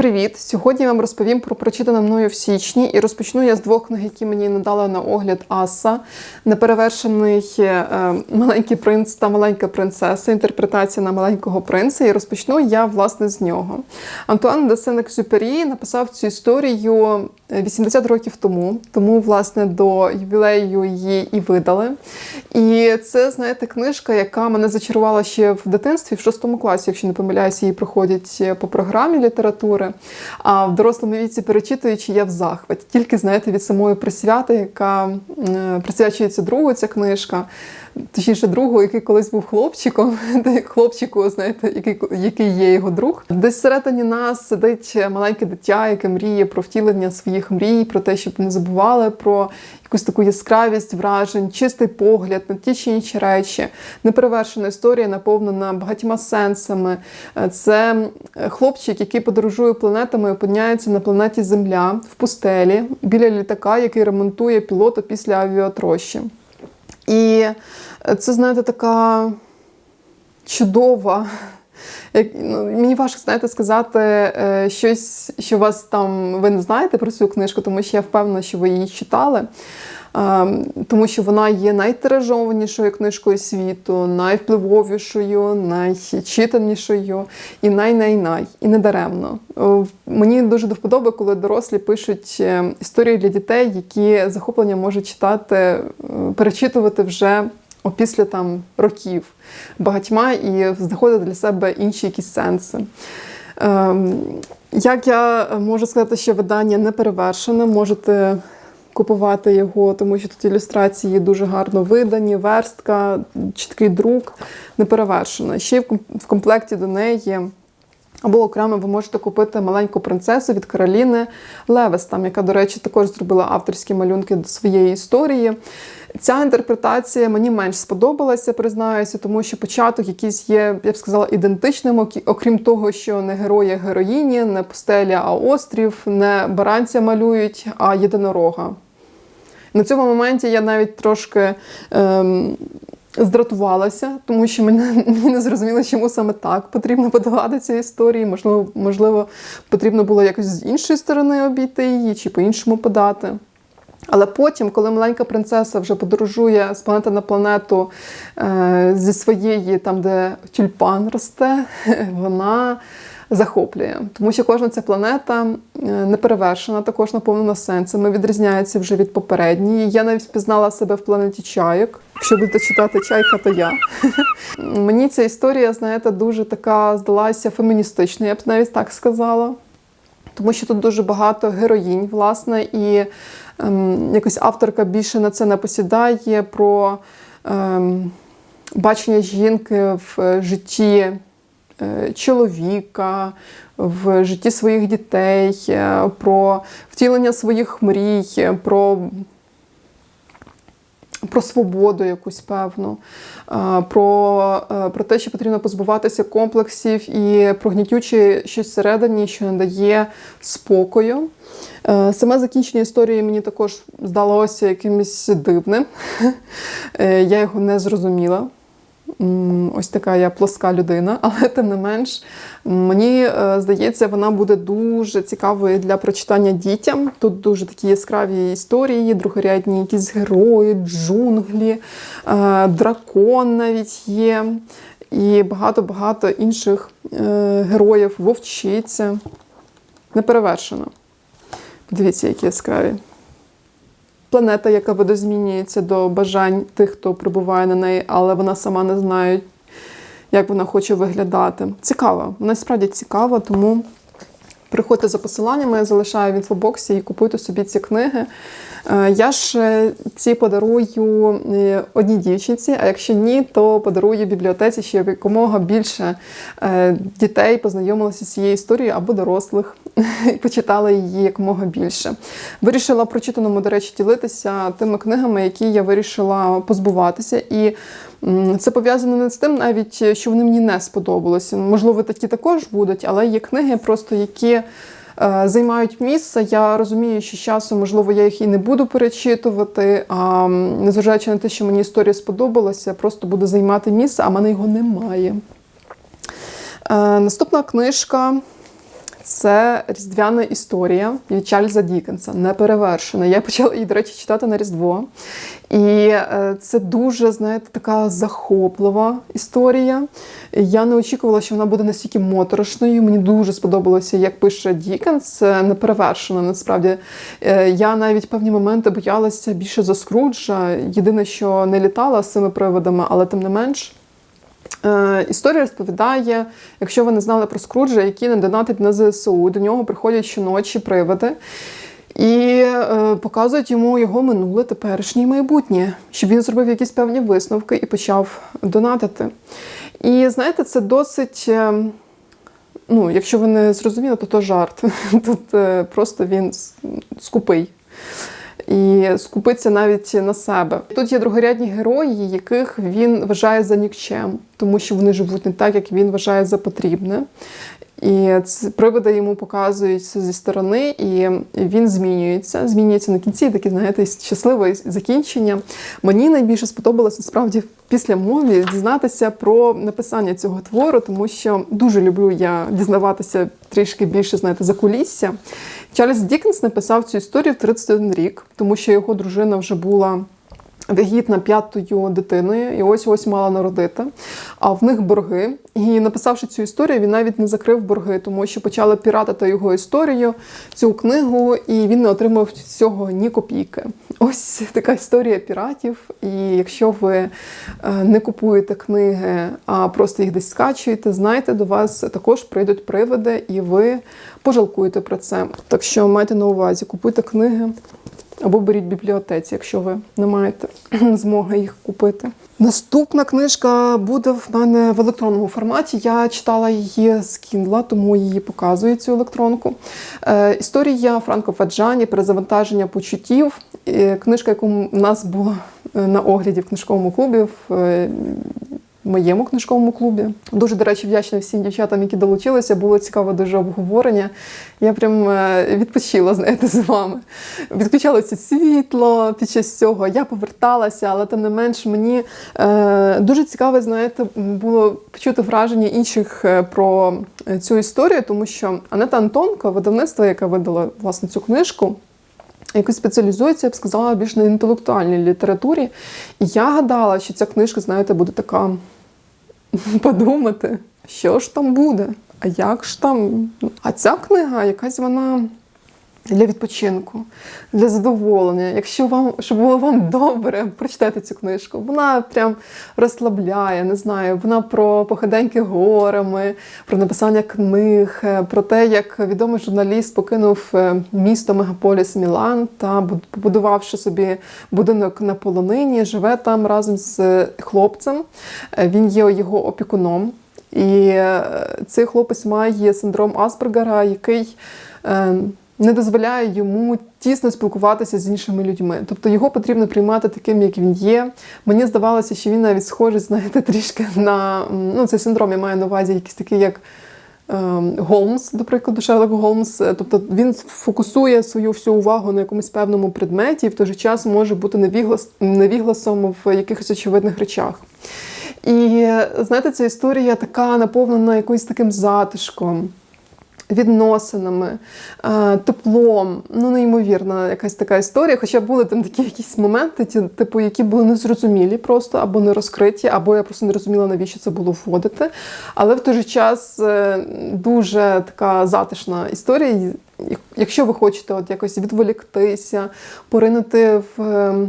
Привіт! Сьогодні я вам розповім про прочитане мною в січні і розпочну я з двох книг, які мені надала на огляд Аса. Неперевершений е, маленький принц та маленька принцеса, інтерпретація на маленького принца. І розпочну я власне з нього. Антуан де Сен-Екзюпері написав цю історію 80 років тому, тому власне до ювілею її і видали. І це, знаєте, книжка, яка мене зачарувала ще в дитинстві, в шостому класі, якщо не помиляюся, її проходять по програмі літератури. А в дорослому віці перечитуючи, я в захваті. Тільки знаєте, від самої присвяти, яка е, присвячується другу ця книжка. Точніше, другу, який колись був хлопчиком, хлопчику, знаєте, який який є його друг. Десь всередині нас сидить маленьке дитя, яке мріє про втілення своїх мрій, про те, щоб не забували про якусь таку яскравість вражень, чистий погляд на ті чи інші речі. Неперевершена історія, наповнена багатьма сенсами. Це хлопчик, який подорожує планетами опиняється на планеті Земля в пустелі біля літака, який ремонтує пілота після авіатрощі. І це, знаєте, така чудова. Як, ну, Мені важко знаєте, сказати е, щось, що вас там ви не знаєте про цю книжку, тому що я впевнена, що ви її читали. Е, тому що вона є найтиражованішою книжкою світу, найвпливовішою, найчитанішою і най-най-най. І недаремно. Е, мені дуже до вподоби, коли дорослі пишуть історії для дітей, які захоплення можуть читати, перечитувати вже опісля там років багатьма і знаходити для себе інші якісь сенси. Ем, як я можу сказати, що видання не перевершене, можете купувати його, тому що тут ілюстрації дуже гарно видані, верстка, чіткий друк не перевершена. Ще в комплекті до неї. Або окремо ви можете купити маленьку принцесу від Кароліни Левестам, яка, до речі, також зробила авторські малюнки до своєї історії. Ця інтерпретація мені менш сподобалася, признаюся, тому що початок якийсь є, я б сказала, ідентичним, окрім того, що не герої, героїні, не пустеля, а острів, не баранця малюють, а єдинорога. На цьому моменті я навіть трошки. Ем, Здратувалася, тому що мені, мені не зрозуміло, чому саме так потрібно подавати ці історії. Можливо, можливо, потрібно було якось з іншої сторони обійти її чи по-іншому подати. Але потім, коли маленька принцеса вже подорожує з планети на планету е, зі своєї, там, де тюльпан росте, вона захоплює. Тому що кожна ця планета е, неперевершена, також наповнена сенсами, відрізняється вже від попередньої. Я навіть впізнала себе в планеті чайок. Якщо будете читати чайка, то я. Мені ця історія, знаєте, дуже така здалася феміністичною, я б навіть так сказала. Тому що тут дуже багато героїнь, власне, і ем, якось авторка більше на це не посідає про ем, бачення жінки в житті Е, чоловіка, в житті своїх дітей, е, про втілення своїх мрій, про про свободу якусь певну, е, про про те, що потрібно позбуватися комплексів і про гнітюче щось всередині, що не дає спокою. Саме закінчення історії мені також здалося якимось дивним. Я його не зрозуміла. Ось така я плоска людина, але тим не менш, мені е, здається, вона буде дуже цікавою для прочитання дітям. Тут дуже такі яскраві історії, другорядні якісь герої, джунглі, е, дракон навіть є, і багато-багато інших е, героїв, вовчиця. Неперевершено. Дивіться, які яскраві планета, яка видозмінюється до бажань тих, хто прибуває на неї, але вона сама не знає, як вона хоче виглядати. Цікаво, вона справді цікава, тому приходьте за посиланнями, я залишаю в інфобоксі і купуйте собі ці книги. Е, я ж е, ці подарую е, одній дівчинці, а якщо ні, то подарую бібліотеці, щоб якомога більше дітей познайомилися з цією історією або дорослих і почитали її якомога більше. Вирішила прочитаному, до речі, ділитися тими книгами, які я вирішила позбуватися. І це пов'язано не з тим, навіть що вони мені не сподобалися. Можливо, такі також будуть, але є книги, просто які. Е, займають місце. Я розумію, що з часом, можливо, я їх і не буду перечитувати. А незважаючи на те, що мені історія сподобалася, просто буду займати місце, а в мене його немає. Е, наступна книжка Це різдвяна історія від Чарльза Дікенса, неперевершена. Я почала її, до речі, читати на Різдво. І е, це дуже, знаєте, така захоплива історія. Я не очікувала, що вона буде настільки моторошною. Мені дуже сподобалося, як пише Дікенс. Це неперевершено, насправді. Е, Я навіть певні моменти боялася більше за Скруджа. Єдине, що не літала з цими приводами, але тим не менш. Е, Історія розповідає, якщо ви не знали про Скруджа, який не донатить на ЗСУ, до нього приходять щоночі привиди і е, показують йому його минуле, теперішнє і майбутнє, щоб він зробив якісь певні висновки і почав донатити. І знаєте, це досить. е, Ну, якщо ви не зрозуміли, то то жарт. Тут просто він скупий. І скупиться навіть на себе. Тут є другорядні герої, яких він вважає за нікчем, тому що вони живуть не так, як він вважає за потрібне. І це приводи йому показуються зі сторони, і він змінюється. Змінюється на кінці, таке, знаєте, щасливе закінчення. Мені найбільше сподобалося насправді після мові дізнатися про написання цього твору, тому що дуже люблю я дізнаватися трішки більше, знаєте, за кулісся. Чарльз Дікенс написав цю історію в 31 рік, тому що його дружина вже була вагітна п'ятою дитиною, і ось ось мала народити. А в них борги. І написавши цю історію, він навіть не закрив борги, тому що почали піратити його історію, цю книгу, і він не отримав цього ні копійки. Ось така історія піратів. І якщо ви е, не купуєте книги, а просто їх десь скачуєте, знайте, до вас також прийдуть привиди, і ви пожалкуєте про це. Так що майте на увазі, купуйте книги. Або беріть в бібліотеці, якщо ви не маєте змоги їх купити. Наступна книжка буде в мене в електронному форматі. Я читала її з Kindle, тому її показую цю електронку. Е, історія Франко Фаджані перезавантаження почуттів. Е, книжка, яку в нас була е, на огляді в книжковому клубі. В моєму книжковому клубі. Дуже, до речі, вдячна всім дівчатам, які долучилися. Було цікаве дуже обговорення. Я прям е, відпочила, знаєте, з вами. Відключалося світло під час цього. Я поверталася, але тим не менш мені е, дуже цікаве, знаєте, було почути враження інших е, про цю історію, тому що Анета Антонко, видавництво, яке видало власне цю книжку. Якось спеціалізується, я б сказала, більш на інтелектуальній літературі. І я гадала, що ця книжка, знаєте, буде така подумати, що ж там буде, а як ж там. А ця книга, якась вона для відпочинку, для задоволення. Якщо вам, щоб було вам добре, прочитайте цю книжку. Вона прям розслабляє, не знаю, вона про походеньки горами, про написання книг, е, про те, як відомий журналіст покинув е, місто Мегаполіс Мілан та побудувавши собі будинок на полонині, живе там разом з хлопцем. Е, Він є його опікуном. І цей хлопець має синдром Аспергера, який е, не дозволяє йому тісно спілкуватися з іншими людьми. Тобто його потрібно приймати таким, як він є. Мені здавалося, що він навіть схожий, знаєте, трішки на ну, цей синдром я маю на увазі, якийсь такий, як. ем, Голмс, до прикладу, Шерлок Голмс. Е, Тобто він фокусує свою всю увагу на якомусь певному предметі і в той же час може бути невіглас, невігласом в якихось очевидних речах. І знаєте, ця історія така наповнена якоюсь таким затишком. Відносинами, е, теплом, ну неймовірна якась така історія. Хоча були там такі якісь моменти, типу, які були незрозумілі просто або не розкриті, або я просто не розуміла, навіщо це було вводити. Але в той же час е, дуже така затишна історія. Якщо ви хочете от якось відволіктися, поринути в. е,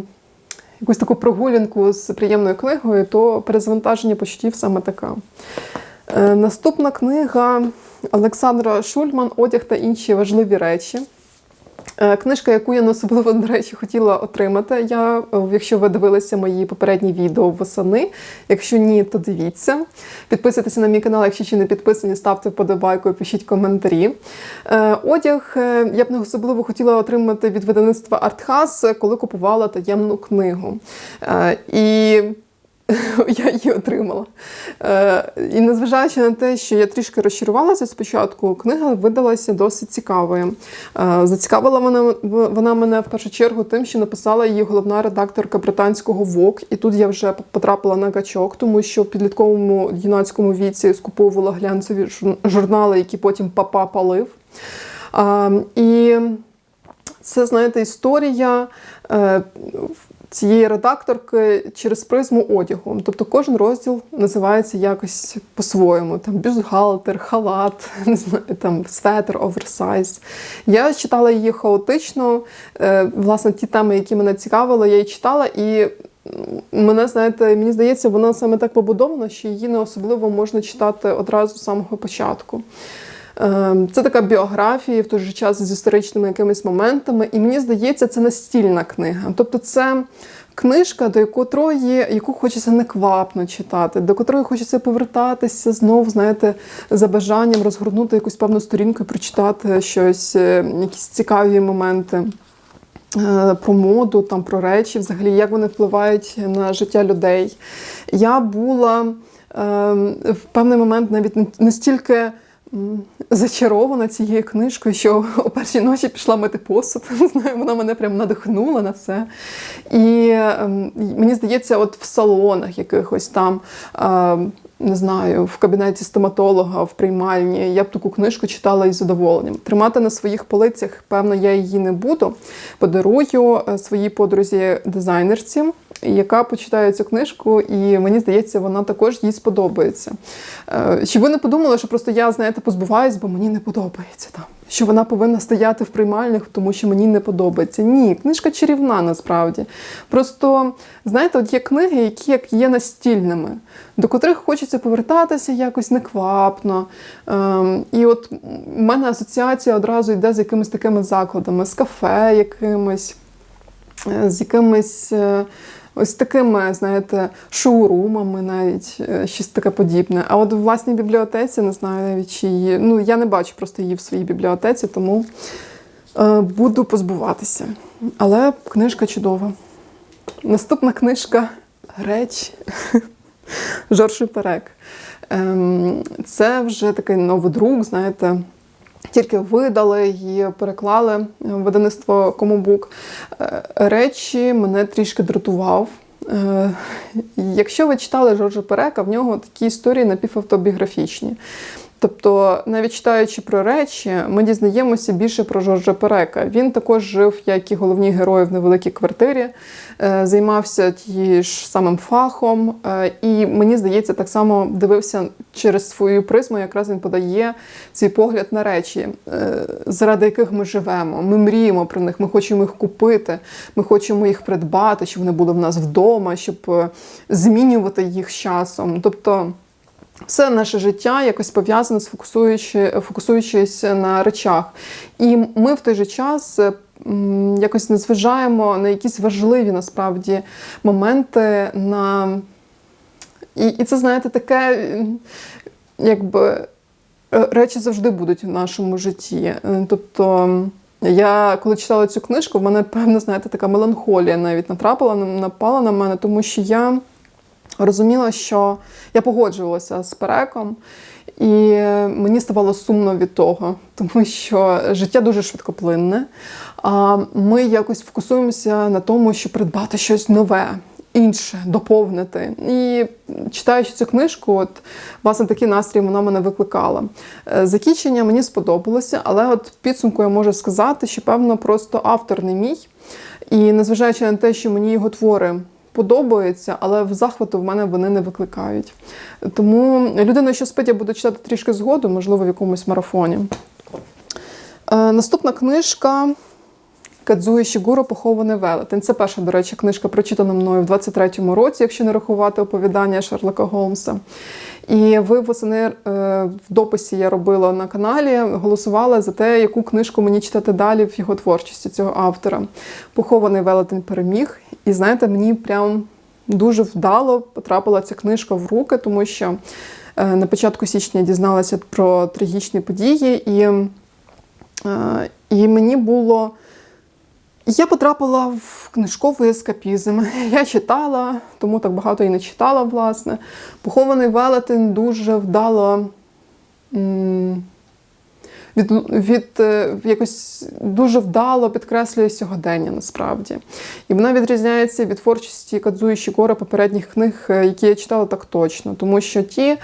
якусь таку прогулянку з приємною книгою, то перезвантаження почуттів саме така. Е, Наступна книга Олександра Шульман Одяг та інші важливі речі. Е, Книжка, яку я не особливо, до речі, хотіла отримати. Я, е, якщо ви дивилися мої попередні відео восени. Якщо ні, то дивіться. Підписуйтеся на мій канал, якщо ще не підписані, ставте вподобайку і пишіть коментарі. Е, Одяг я б не особливо хотіла отримати від видавництва Артхас, коли купувала таємну книгу. І я її отримала. Е, і незважаючи на те, що я трішки розчарувалася спочатку, книга видалася досить цікавою. Е, зацікавила вона, вона мене в першу чергу тим, що написала її головна редакторка британського ВОК. І тут я вже потрапила на гачок, тому що в підлітковому юнацькому віці скуповувала глянцеві журнали, які потім папа палив. А, І це, знаєте, історія е, цієї редакторки через призму одягу. Тобто кожен розділ називається якось по-своєму. Там бюстгальтер, халат, не знаю, там светр, оверсайз. Я читала її хаотично. Е, Власне, ті теми, які мене цікавили, я її читала і. Мене, знаєте, мені здається, вона саме так побудована, що її не особливо можна читати одразу з самого початку. Ем, Це така біографія в той же час з історичними якимись моментами. І мені здається, це настільна книга. Тобто, це книжка, до якої яку хочеться неквапно читати, до котрої хочеться повертатися знов, знаєте, за бажанням розгорнути якусь певну сторінку і прочитати щось, е, якісь цікаві моменти. Е, Про моду, там про речі, взагалі, як вони впливають на життя людей. Я була е, в певний момент навіть не- настільки зачарована цією книжкою, що о першій ночі пішла мити посуд. Знаю, вона мене прям надихнула на це. І ем, мені здається, от в салонах якихось там. ем, не знаю, в кабінеті стоматолога, в приймальні, я б таку книжку читала із задоволенням. Тримати на своїх полицях, певно, я її не буду. Подарую е, своїй подрузі дизайнерці, яка почитає цю книжку, і мені здається, вона також їй сподобається. Е, Щоб ви не подумали, що просто я, знаєте, позбуваюсь, бо мені не подобається там. Що вона повинна стояти в приймальних, тому що мені не подобається. Ні, книжка чарівна насправді. Просто, знаєте, от є книги, які як є настільними, до котрих хочеться повертатися якось неквапно. Ем, і от в мене асоціація одразу йде з якимись такими закладами, з кафе якимись, е, з якимись. е, Ось такими, знаєте, шоурумами, навіть е, щось таке подібне. А от в власній бібліотеці не знаю навіть чи. Ну я не бачу просто її в своїй бібліотеці, тому е, буду позбуватися. Але книжка чудова. Наступна книжка Реч Жорж Перек. Ем, Це вже такий новодрук, знаєте. Тільки видали її, переклали в видавництво Комобук. Е, Речі мене трішки дратував. Е, Якщо ви читали Жоржа Перека, в нього такі історії напівавтобіографічні. Тобто, навіть читаючи про речі, ми дізнаємося більше про Жоржа Перека. Він також жив, як і головні герої в невеликій квартирі, е, займався тією ж самим фахом, е, і мені здається, так само дивився через свою призму, якраз він подає свій погляд на речі, е, заради яких ми живемо. Ми мріємо про них, ми хочемо їх купити, ми хочемо їх придбати, щоб вони були в нас вдома, щоб змінювати їх з часом. Тобто. Все наше життя якось пов'язане з фокусуючи, фокусуючись на речах. І ми в той же час якось не зважаємо на якісь важливі насправді моменти. на... І, і це, знаєте, таке, якби е, речі завжди будуть в нашому житті. Е, Тобто. Я коли читала цю книжку, в мене певна, знаєте, така меланхолія навіть натрапила, напала на мене, тому що я розуміла, що я погоджувалася з переком, і мені ставало сумно від того, тому що життя дуже швидкоплинне. А ми якось фокусуємося на тому, щоб придбати щось нове. Інше доповнити. І читаючи цю книжку, от власне такий настрій вона мене викликала. Е, Закінчення мені сподобалося, але от підсумку я можу сказати, що певно просто автор не мій. І незважаючи на те, що мені його твори подобаються, але в захвату в мене вони не викликають. Тому людина, що спить, я буду читати трішки згоду, можливо, в якомусь марафоні. Е, Наступна книжка. Кадзує Шігуро похований велетень. Це перша, до речі, книжка прочитана мною в 23-му році, якщо не рахувати оповідання Шерлока Голмса. І ви восени е, в дописі я робила на каналі, голосували за те, яку книжку мені читати далі в його творчості цього автора. Похований велетень переміг. І знаєте, мені прям дуже вдало потрапила ця книжка в руки, тому що е, на початку січня дізналася про трагічні події, і, е, і мені було. Я потрапила в книжковий ескапізм. Я читала, тому так багато і не читала, власне. Похований велетень дуже вдало від, від, е, якось дуже вдало підкреслює сьогодення насправді. І вона відрізняється від творчості Кадзуї Шікора попередніх книг, е, які я читала так точно, тому що ті е,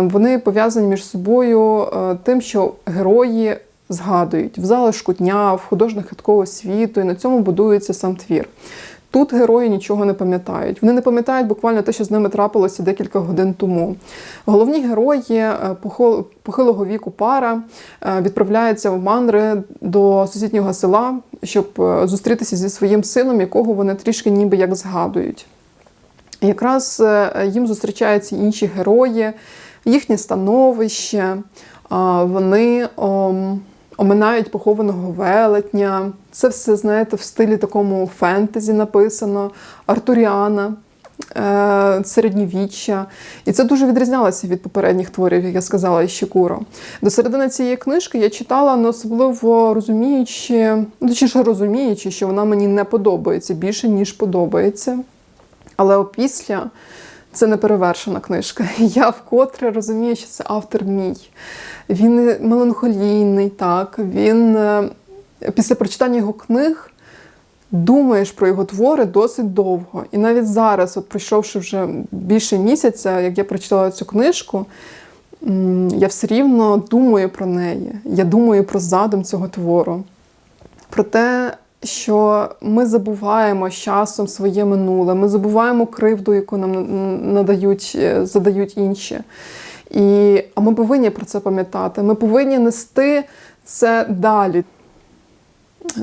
вони пов'язані між собою тим, що герої згадують в залишку дня, в художніх світу, і на цьому будується сам твір. Тут герої нічого не пам'ятають. Вони не пам'ятають буквально те, що з ними трапилося декілька годин тому. Головні герої е, похилого віку пара е, відправляються в мандри до сусіднього села, щоб е, зустрітися зі своїм сином, якого вони трішки ніби як згадують. Якраз їм зустрічаються інші герої, їхнє становище, вони оминають похованого велетня. Це все, знаєте, в стилі такому фентезі написано, артуріана, е, середньовіччя. І це дуже відрізнялося від попередніх творів, як я сказала, із. До середини цієї книжки я читала, не особливо розуміючи, ну, точніше розуміючи, що вона мені не подобається більше, ніж подобається. Але опісля це не перевершена книжка. Я вкотре розумію, що це автор мій. Він меланхолійний, так. Він е, після прочитання його книг думаєш про його твори досить довго. І навіть зараз, от пройшовши вже більше місяця, як я прочитала цю книжку, я все рівно думаю про неї. Я думаю про задум цього твору. Про те, що ми забуваємо з часом своє минуле, ми забуваємо кривду, яку нам надають, е, задають інші. І, а ми повинні про це пам'ятати. Ми повинні нести це далі. Е,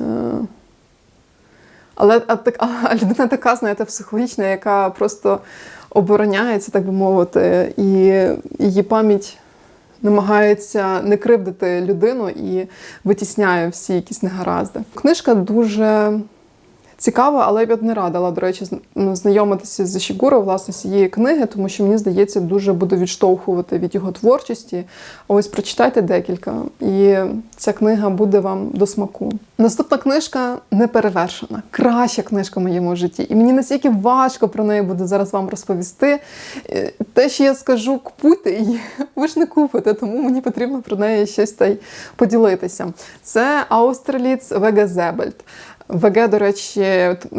Але а, а людина така, знаєте, психологічна, яка просто обороняється, так би мовити, і її пам'ять намагається не кривдити людину і витісняє всі якісь негаразди. Книжка дуже цікава, але я б не радила, до речі, ну, знайомитися з Шігуро, власне, з цієї книги, тому що мені здається, дуже буде відштовхувати від його творчості. Ось прочитайте декілька, і ця книга буде вам до смаку. Наступна книжка неперевершена, краща книжка в моєму житті. І мені настільки важко про неї буде зараз вам розповісти. Е, Те, що я скажу, купуйте її, ви ж не купите, тому мені потрібно про неї щось та й поділитися. Це Аустерліц Вегезебельт. ВГ, до речі,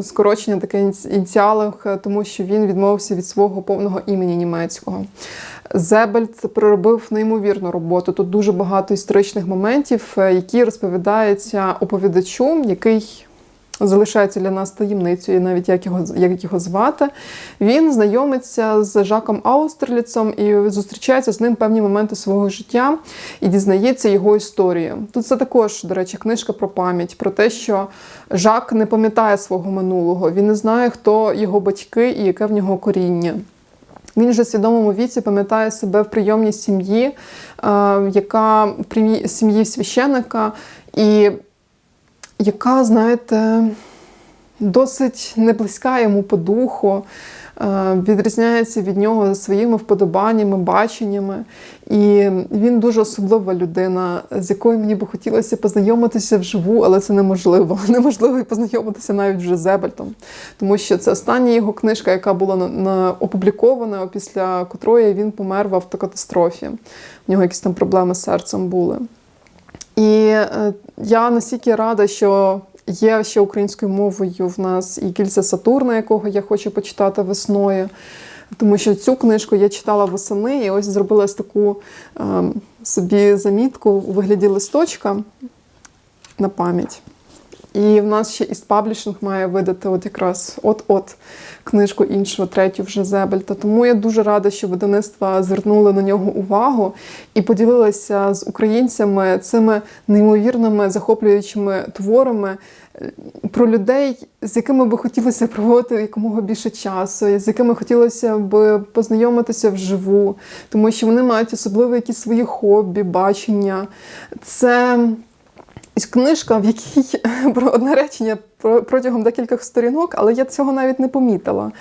скорочення таке ініці- ініціалах, е, тому що він відмовився від свого повного імені німецького. Зебельт проробив неймовірну роботу. Тут дуже багато історичних моментів, е, які розповідаються оповідачу, який залишається для нас таємницею, навіть як його, як його звати. Він знайомиться з Жаком Аустерліцем і зустрічається з ним певні моменти свого життя і дізнається його історію. Тут це також, до речі, книжка про пам'ять, про те, що Жак не пам'ятає свого минулого, він не знає, хто його батьки і яке в нього коріння. Він вже в свідомому віці пам'ятає себе в прийомній сім'ї, е, яка в сім'ї священика, і яка, знаєте, досить не близька йому по духу, е, відрізняється від нього своїми вподобаннями, баченнями. І він дуже особлива людина, з якою мені би хотілося познайомитися вживу, але це неможливо. Неможливо і познайомитися навіть вже з Зебельтом. Тому що це остання його книжка, яка була на, на, опублікована, після котрої він помер в автокатастрофі. У нього якісь там проблеми з серцем були. І е, я настільки рада, що є ще українською мовою в нас і кільця Сатурна, якого я хочу почитати весною. Тому що цю книжку я читала восени і ось зробила таку е, собі замітку у вигляді листочка на пам'ять. І в нас ще Іст Паблішинг має видати от якраз от-от книжку іншого, третю вже Зебельта. Тому я дуже рада, що видавництва звернули на нього увагу і поділилися з українцями цими неймовірними захоплюючими творами е, про людей, з якими би хотілося проводити якомога більше часу, з якими хотілося б познайомитися вживу, тому що вони мають особливі якісь свої хобі, бачення. Це книжка, в якій про одне речення про- протягом декількох сторінок, але я цього навіть не помітила.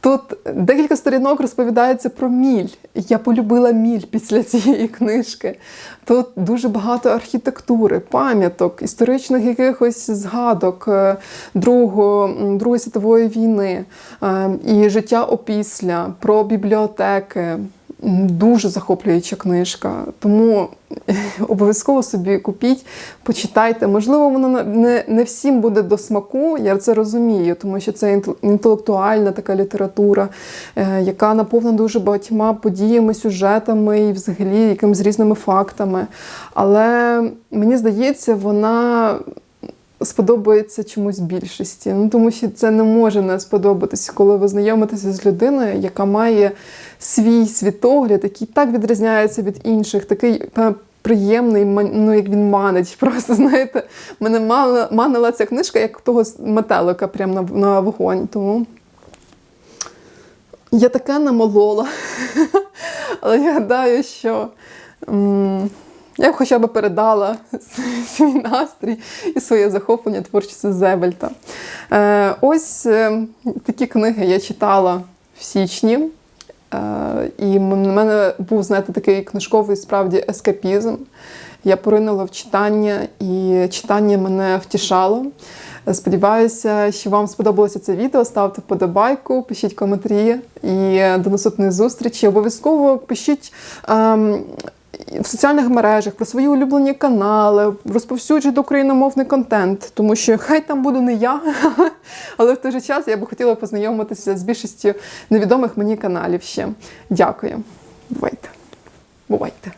Тут декілька сторінок розповідається про міль. Я полюбила міль після цієї книжки. Тут дуже багато архітектури, пам'яток, історичних якихось згадок е, Другого, Другої світової війни е, і життя опісля, про бібліотеки. Дуже захоплююча книжка. Тому обов'язково собі купіть, почитайте. Можливо, воно не- не, не всім буде до смаку, я це розумію, тому що це інтелектуальна така література, е, яка наповнена дуже багатьма подіями, сюжетами і взагалі якимись різними фактами. Але мені здається, вона сподобається чомусь більшості. Ну, тому що це не може не сподобатися, коли ви знайомитеся з людиною, яка має свій світогляд, який так відрізняється від інших, такий приємний, ну як він манить. Просто знаєте, мене мана- манила ця книжка, як того метелика, прямо на, на вогонь. Тому я таке намолола. Але я гадаю, що. Я б хоча б передала свій настрій і своє захоплення творчості Зебельта. Е, ось е, такі книги я читала в січні. Е, і в мене був, знаєте, такий книжковий справді ескапізм. Я поринула в читання, і читання мене втішало. Сподіваюся, що вам сподобалося це відео. Ставте вподобайку, пишіть коментарі і до наступної зустрічі. Обов'язково пишіть. Ем, в соціальних мережах про свої улюблені канали, розповсюджуйте україномовний контент, тому що хай там буду не я, але в той же час я би хотіла познайомитися з більшістю невідомих мені каналів ще. Дякую. Бувайте. Бувайте.